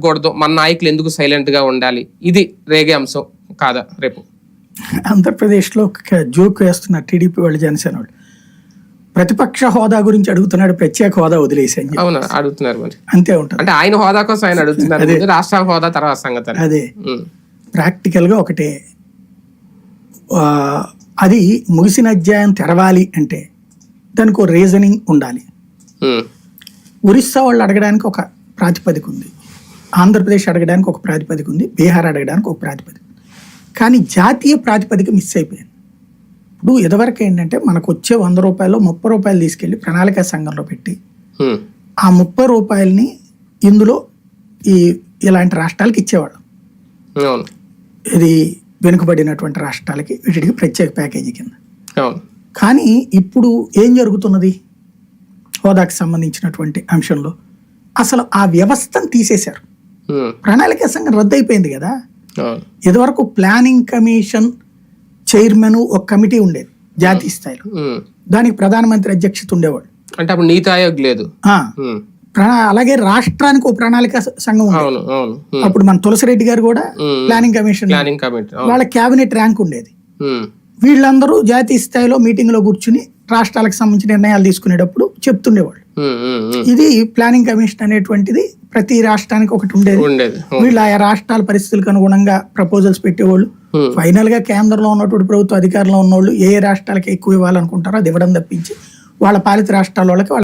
కూడదు మన నాయకులు ఎందుకు సైలెంట్గా ఉండాలి? ఇది రేగే అంశం కాదా రేపు? ఆంధ్రప్రదేశ్లో జోక్ వేస్తున్నారు టీడీపీ వాళ్ళు జనసేన వాళ్ళు. ప్రతిపక్ష హోదా గురించి అడుగుతున్నాడు ప్రత్యేక హోదా వదిలేసి అని చెప్పి. అవునా? అడుగుతున్నారు మరి. అంతే ఉంటుంది. అంటే ఆయన హోదా కోసం ఆయన అడుగుతున్నారు రాష్ట్ర హోదా తర్వాత సంగతి. అదే. ప్రాక్టికల్గా ఒకటే. అది ముగిసిన అధ్యాయం తెరవాలి అంటే దానికి ఒక రీజనింగ్ ఉండాలి. ఒరిస్సా వాళ్ళు అడగడానికి ఒక ప్రాతిపదిక ఉంది. ఆంధ్రప్రదేశ్ అడగడానికి ఒక ప్రాతిపదిక ఉంది బీహార్ అడగడానికి ఒక ప్రాతిపదిక. కానీ జాతీయ ప్రాతిపదిక మిస్ అయిపోయింది. ఇప్పుడు ఇదివరకు ఏంటంటే మనకు వచ్చే వంద రూపాయలు ముప్పై రూపాయలు తీసుకెళ్ళి ప్రణాళిక సంఘంలో పెట్టి ఆ ముప్పై రూపాయలని ఇందులో ఈ ఇలాంటి రాష్ట్రాలకు ఇచ్చేవాళ్ళం. ఇది వెనుకబడినటువంటి రాష్ట్రాలకి వీటికి ప్రత్యేక ప్యాకేజీ కింద. కానీ ఇప్పుడు ఏం జరుగుతున్నది? హోదాకి సంబంధించినటువంటి అంశంలో. అసలు ఆ వ్యవస్థను తీసేశారు. ప్రణాళిక సంఘం రద్దయిపోయింది కదా. అవును. ఇదివరకు ప్లానింగ్ కమిషన్ చైర్మన్ ఒక కమిటీ ఉండేది జాతీయ స్థాయిలో. ఉమ్. దానికి ప్రధానమంత్రి అధ్యక్షత ఉండేవాడు అంటే అప్పుడు నీతి ఆయోగ్ లేదు. ప్రణా అలాగే రాష్ట్రానికి ఒక ప్రణాళిక సంఘం అప్పుడు మన తులసిరెడ్డి గారు కూడా. ప్లానింగ్ కమిషన్ వాళ్ళ క్యాబినెట్ ర్యాంక్ ఉండేది. వీళ్ళందరూ జాతీయ స్థాయిలో మీటింగ్లో కూర్చుని రాష్ట్రాలకు సంబంధించిన నిర్ణయాలు తీసుకునేటప్పుడు చెప్తుండేవాళ్ళు. ఇది ప్లానింగ్ కమిషన్ అనేటువంటిది ప్రతి రాష్ట్రానికి ఒకటి ఉండేది. వీళ్ళు ఆయా రాష్ట్రాల పరిస్థితులకు అనుగుణంగా ప్రపోజల్స్ పెట్టేవాళ్ళు. ఫైనల్గా కేంద్రంలో ఉన్నటువంటి ప్రభుత్వ అధికారంలో ఉన్నోళ్ళు ఏ ఏ రాష్ట్రాలకి ఎక్కువ ఇవ్వాలనుకుంటారో అది ఇవ్వడం తప్పించి వాళ్ళ పాలిత రాష్ట్రాల వాళ్ళకి వాళ్ళ